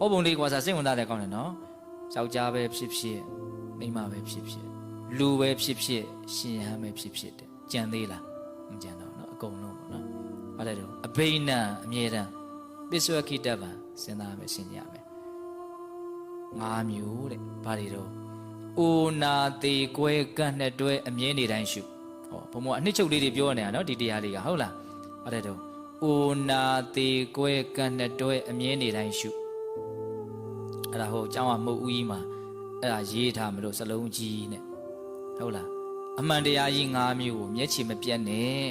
ဟောပုံလေးကွာစားစိတ်ဝင်စားတယ်ကောင်းတယ်နော်ယောက်ျားပဲဖြစ်ဖြစ်မိန်းမပဲဖြစ်ဖြစ်လူပဲဖြစ်ဖြစ်ရှင်ရဟန်းပဲဖြစ်ဖြစ်တဲ့ကြံသေးလားမကြံတော့နော်အကုန်လုံးပေါ့နော်ဘာလဲတော့အဘိနံအမြဲတမ်းပစ္စဝခိတဗံစဉ်းစားမယ်ရှင်းရမယ်ငါးမျိုးတဲ့ဘာတွေတော့အိုနာသေးကွဲကန့်နဲ့တွဲအမြဲနေတိုင်းရှုဟောဘုံဘအနှစ်ချုပ်လေးတွေပြောနေတာနော်ဒီတရားလေးကဟုတ်လားဘာလဲတော့အိုနာသေးကွဲကန့်နဲ့တွဲအမြဲနေတိုင်းရှု အဲ့ဒါဟိုကျောင်းကမုတ်ဦးကြီးမှာအဲ့ဒါရေးထားမလို့စလုံးကြီးနဲ့ဟုတ်လားအမှန်တရားကြီး၅မျိုးကိုမျက်ခြေမပြတ်နဲ့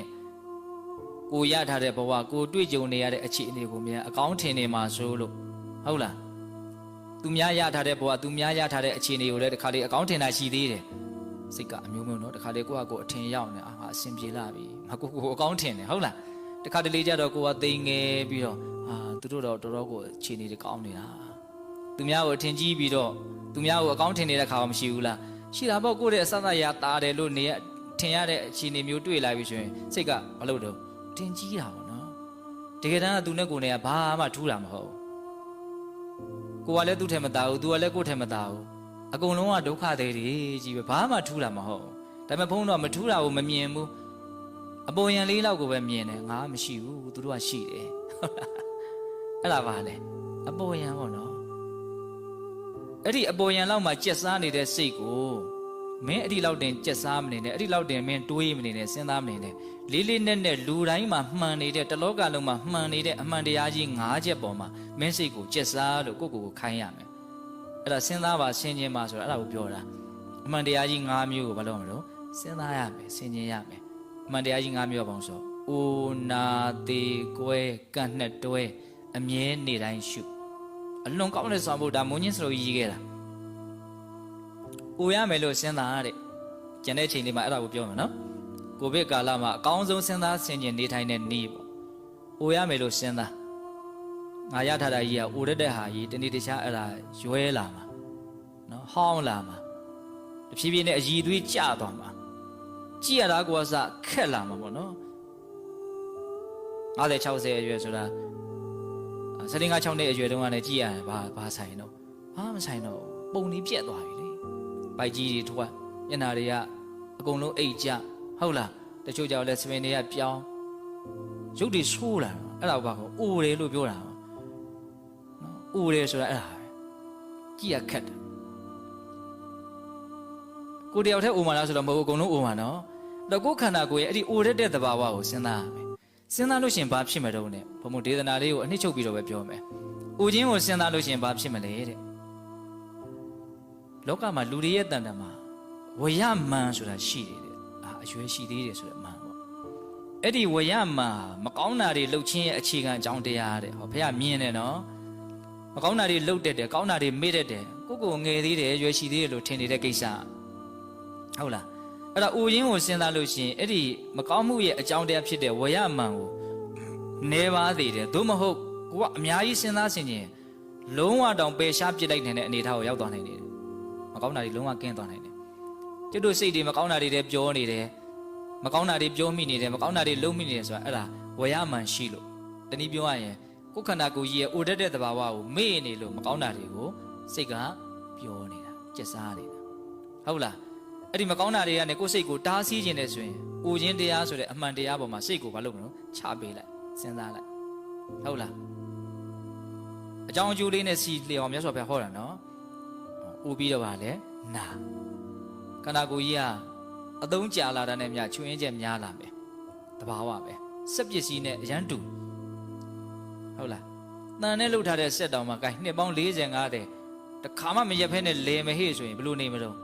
ကိုရထားတဲ့ဘဝကိုတွေ့ကြုံနေရတဲ့အခြေအနေကိုမြန်အကောင်းထင်နေမှာဆိုလို့ဟုတ်လားသူများရထားတဲ့ဘဝသူများရထားတဲ့အခြေအနေကိုလည်းတခါလေအကောင်းထင်တာရှိသေးတယ်စိတ်ကအမျိုးမျိုးနော်တခါလေကိုကကိုအထင်ရောက်နေအာငါအဆင်ပြေလာပြီငါကိုကိုအကောင်းထင်တယ်ဟုတ်လားတခါတလေကြတော့ကိုကတိမ်ငယ်ပြီးတော့အာသူတို့တော့တော်တော်ကိုအခြေအနေတွေကောင်းနေတာ သူများကိုအထင်ကြီးပြီးတော့သူများကိုအကောင်းထင်နေတဲ့ခါမှမရှိဘူးလားရှိတာပေါ့ကိုယ့်ရဲ့အဆအရတာတယ်လို့နေရထင်ရတဲ့အခြေအနေမျိုးတွေ့လာပြီဆိုရင်စိတ်ကမလုပ်တော့ထင်ကြီးတာပေါ့နော်တကယ်တမ်းကသူနဲ့ကိုယ်နဲ့ကဘာမှထူးတာမဟုတ်ဘူးကိုကလည်းသူ့ထဲမသားဘူးသူကလည်းကိုယ့်ထဲမသားဘူးအကုန်လုံးကဒုက္ခတွေကြီးပဲဘာမှထူးတာမဟုတ်ဘူးဒါပေမဲ့ဘုန်းတော်မထူးတာကိုမမြင်ဘူးအပေါ်ယံလေးလောက်ကိုပဲမြင်တယ်ငါမရှိဘူးသူတို့ကရှိတယ်ဟုတ်လားအဲ့ဒါပါလေအပေါ်ယံပေါ့နော် အဲ့ဒီအပေါ်ယံလောက်မှာကြက်စားနေတဲ့စိတ်ကိုမင်းအဲ့ဒီလောက်တင်ကြက်စားမနေနဲ့အဲ့ဒီလောက်တင်မင်းတွေးမနေနဲ့စဉ်းစားမနေနဲ့လေးလေးနက်နက်လူတိုင်းမှာမှန်နေတဲ့တလောကလုံးမှာမှန်နေတဲ့အမှန်တရားကြီး၅ချက်ပေါ်မှာမင်းစိတ်ကိုကြက်စားလို့ကိုယ့်ကိုယ်ကိုခိုင်းရမယ်အဲ့ဒါစဉ်းစားပါဆင်ခြင်ပါဆိုတာအဲ့ဒါကိုပြောတာအမှန်တရားကြီး၅မျိုးကိုဘာလို့မလို့စဉ်းစားရမယ်ဆင်ခြင်ရမယ်အမှန်တရားကြီး၅မျိုးပါအောင်ဆိုအိုနာသေးကွဲကန့်နဲ့တွဲအမြဲနေတိုင်းရှု အလွန်ကောင်းတဲ့ဆောင်ဖို့ဒါမုန်းချင်းစလို့ရေးခဲ့တာ။အိုရမယ်လို့စဉ်းစားတဲ့။ကျန်တဲ့ချိန်လေးမှာအဲ့ဒါကိုပြောမယ်နော်။ကိုဗစ်ကာလမှာအကောင်းဆုံးစဉ်းစားဆင်ခြင်နေထိုင်တဲ့နေ့ပေါ့။အိုရမယ်လို့စဉ်းစား။ငါရထားတာကြီးကအိုရတဲ့ဟာကြီးတနေ့တခြားအဲ့ဒါရွဲလာမှာ။နော်။ဟောင်းလာမှာ။တဖြည်းဖြည်းနဲ့အည်သွေးကျသွားမှာ။ကြည်ရတာကိုကစခက်လာမှာပေါ့နော်။50 60အရွယ်ဆိုတာ စတင်းကား6နှစ်အရွယ်တုန်းကလည်းကြည်ရတယ်ဘာဘာဆိုင်တော့ဘာမဆိုင်တော့ပုံလေးပြက်သွားပြီလေပိုက်ကြီးတွေထွက်ညနာတွေကအကုန်လုံးအိတ်ကြဟုတ်လားတချို့ကြောင့်လည်းစပင်တွေကပြောင်းရုပ်တွေဆိုးလာတော့အဲ့ဒါဘာကောအိုတယ်လို့ပြောတာနော်အိုတယ်ဆိုတာအဲ့ဒါပဲကြည်ရခက်တယ်ကိုတယောက်တည်းအိုမှာလားဆိုတော့မဟုတ်ဘူးအကုန်လုံးအိုမှာနော်တော့ကိုယ်ခန္ဓာကိုယ်ရဲ့အဲ့ဒီအိုရက်တဲ့သဘာဝကိုစဉ်းစားရမယ် စဉ်းစားလို့ရှရင်ဘာဖြစ်မှာတော့ ਨੇ ဘုံဘုံဒေသနာလေးကိုအနှစ်ချုပ်ပြီးတော့ပဲပြောမယ်။ဦးချင်းကိုစဉ်းစားလို့ရှရင်ဘာဖြစ်မလဲတဲ့။လောကမှာလူတွေရဲ့တန်တမှာဝရမန်ဆိုတာရှိတယ်တဲ့။အာအရွယ်ရှိသေးတယ်ဆိုတဲ့မန်ပေါ့။အဲ့ဒီဝရမန်မကောင်းတာတွေလှုပ်ချင်းရဲ့အခြေခံအကြောင်းတရားတဲ့။ဟောဖခင်မြင်တယ်နော်။မကောင်းတာတွေလှုပ်တတ်တယ်ကောင်းတာတွေမေ့တတ်တယ်ကိုကိုငယ်သေးတယ်ရွယ်ရှိသေးတယ်လို့ထင်နေတဲ့ကိစ္စဟုတ်လား။ အဲ့ဒါဦးရင်းကိုစဉ်းစားလို့ရှိရင်အဲ့ဒီမကောင်းမှုရဲ့အကြောင်းတရားဖြစ်တဲ့ဝရမန်ကိုနေပါသေးတယ်သို့မဟုတ်ကိုကအများကြီးစဉ်းစားဆင်ခြင်လုံးဝတောင်ပယ်ရှားပစ်လိုက်နိုင်တဲ့အနေအထားကိုရောက်သွားနိုင်တယ်မကောင်းတာတွေလုံးဝကင်းသွားနိုင်တယ်ကျွတ်တို့စိတ်တွေမကောင်းတာတွေလည်းပြောနေတယ်မကောင်းတာတွေပြောမိနေတယ်မကောင်းတာတွေလုံးမိနေတယ်ဆိုတာအဲ့ဒါဝရမန်ရှိလို့တနည်းပြောရရင်ကိုယ်ခန္ဓာကိုယ်ကြီးရဲ့အိုတတ်တဲ့သဘာဝကိုမေ့နေလို့မကောင်းတာတွေကိုစိတ်ကပြောနေတာကြက်စားနေတာဟုတ်လား အဲ့ဒီမကောင်းတာတွေကနေကိုယ်စိတ်ကိုတားဆီးခြင်းနဲ့ဆိုရင်။အိုခြင်းတရားဆိုတဲ့အမှန်တရားပေါ်မှာစိတ်ကိုမလုပ်မလို့ချပေးလိုက်စဉ်းစားလိုက်။ဟုတ်လား။အကြောင်းအကျိုးလေးနဲ့စီလျော်မြတ်စွာဘုရားဟောတာနော်။အိုပြီးတော့ပါလေနာ။ခန္ဓာကိုယ်ကြီးကအသုံးကြာလာတာနဲ့မြချွင်းချက်များလာမယ်။တဘာဝပဲ။စက်ပစ္စည်းနဲ့အရန်တူ။ဟုတ်လား။တန်နဲ့လှုပ်ထားတဲ့စက်တောင်မှာ gain နှစ်ပေါင်း40 50တခါမှမရက်ဖဲနဲ့လေမဟေ့ဆိုရင်ဘယ်လိုနေမလို့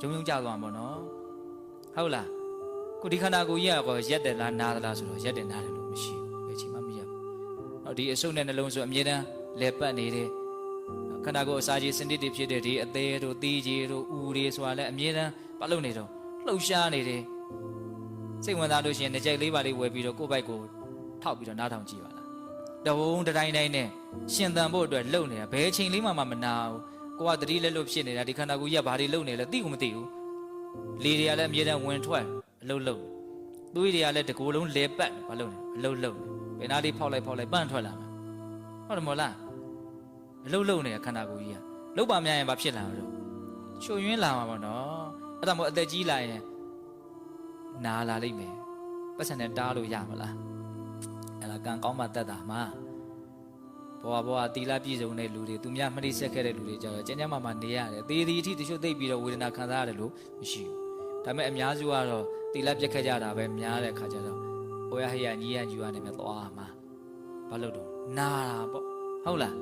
ဂျုံဂျုံကြသွားမှာပေါ့နော်ဟုတ်လားကိုဒီခန္ဓာကိုယ်ကြီးကကောရက်တယ်လားနားသလားဆိုတော့ရက်တယ်နားတယ်လို့မရှိဘူးဘယ်ချိန်မှမရက်ဘူးဟောဒီအဆုတ်နဲ့နှလုံးဆိုအမြဲတမ်းလဲပတ်နေတယ်ခန္ဓာကိုယ်အစာကြီးစနစ်တွေဖြစ်တဲ့ဒီအသေးတို့သီးကြီးတို့ဥတွေဆိုတာလည်းအမြဲတမ်းပတ်လုပ်နေတော့လှုပ်ရှားနေတယ်စိတ်ဝင်စားလို့ရှိရင်တစ်ကြိမ်လေးပါလေးဝယ်ပြီးတော့ကိုယ့်ဘိုက်ကိုထောက်ပြီးတော့နားထောင်ကြည့်ပါလားတဝုံတတိုင်းတိုင်းနဲ့ရှင်သန်ဖို့အတွက်လှုပ်နေတာဘယ်ချိန်လေးမှမနာဘူး ကိုကတတိလက်လွတ်ဖြစ်နေတာဒီခန္ဓာကိုယ်ကြီးကဘာတွေလုပ်နေလဲသိကိုမသိဘူးလေတွေကလည်းအမြဲတမ်းဝင်ထွက်အလုံးလုံးသွေးတွေကလည်းတကိုယ်လုံးလဲပတ်ဘာလုပ်လဲအလုံးလုံးဘယ်နာလေးဖောက်လိုက်ဖောက်လိုက်ပန့်ထွက်လာမှာဟုတ်တယ်မို့လားအလုတ်လုံနေတဲ့ခန္ဓာကိုယ်ကြီးကလုတ်ပါများရင်ဘာဖြစ်လာမှာတော့ချွတ်ယွင်းလာမှာပေါ့နော်အဲ့ဒါမို့အသက်ကြီးလာရင်နာလာလိမ့်မယ်ပတ်စံနဲ့တားလို့ရမလားအဲ့ဒါကံကောင်းမှတတ်တာမှာ ဘဝဘဝတီလာပြည့်စုံတဲ့လူတွေသူများမတိဆက်ခဲ့တဲ့လူတွေကြတော့ကျဉ်းကျဉ်းမာမာနေရတယ်သေသည်အထိတချို့သိပ်ပြီးတော့ဝေဒနာခံစားရတယ်လို့မရှိဘူးဒါပေမဲ့အများစုကတော့တီလာပြက်ခဲ့ကြတာပဲများတဲ့ခါကျတော့ဟိုရဟိယညီရယူရနေမြသွားမှာဘာလို့တော့နာတာပေါ့ဟုတ်လား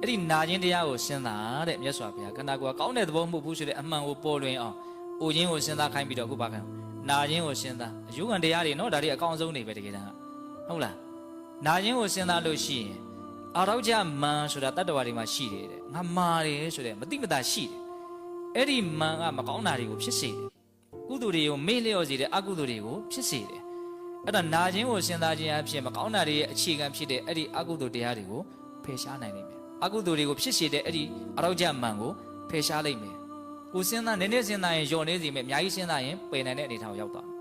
အဲ့ဒီနာခြင်းတရားကိုစဉ်းစားတဲ့မြတ်စွာဘုရားခန္ဓာကိုယ်ကကောင်းတဲ့သဘောမဟုတ်ဘူးဆိုတဲ့အမှန်ကိုပေါ်လွင်အောင်အိုခြင်းကိုစဉ်းစားခိုင်းပြီးတော့ခုပါခိုင်းနာခြင်းကိုစဉ်းစားအယုခံတရားတွေနော်ဒါတွေအကောင်းဆုံးနေပဲတကယ်တမ်းကဟုတ်လားနာခြင်းကိုစဉ်းစားလို့ရှိရင် အာရောကြမန်ဆိုတာတတ္တဝါတွေမှာရှိတယ်တဲ့ငါမာတယ်ဆိုတဲ့မတိမတာရှိတယ်အဲ့ဒီမန်ကမကောင်းတာတွေကိုဖြစ်စေတယ်ကုသိုလ်တွေကိုမေ့လျော့စေတယ်အကုသိုလ်တွေကိုဖြစ်စေတယ်အဲ့ဒါနာခြင်းကိုစဉ်းစားခြင်းအဖြစ်မကောင်းတာတွေရဲ့အခြေခံဖြစ်တဲ့အဲ့ဒီအကုသိုလ်တရားတွေကိုဖယ်ရှားနိုင်လိမ့်မယ်အကုသိုလ်တွေကိုဖြစ်စေတဲ့အဲ့ဒီအရောက်ကြမှန်ကိုဖယ်ရှားလိုက်မယ်ကိုစဉ်းစားနည်းနည်းစဉ်းစားရင်ယုံနေစီမယ်အများကြီးစဉ်းစားရင်ပယ်နိုင်တဲ့အနေအထားကိုရောက်သွားမယ်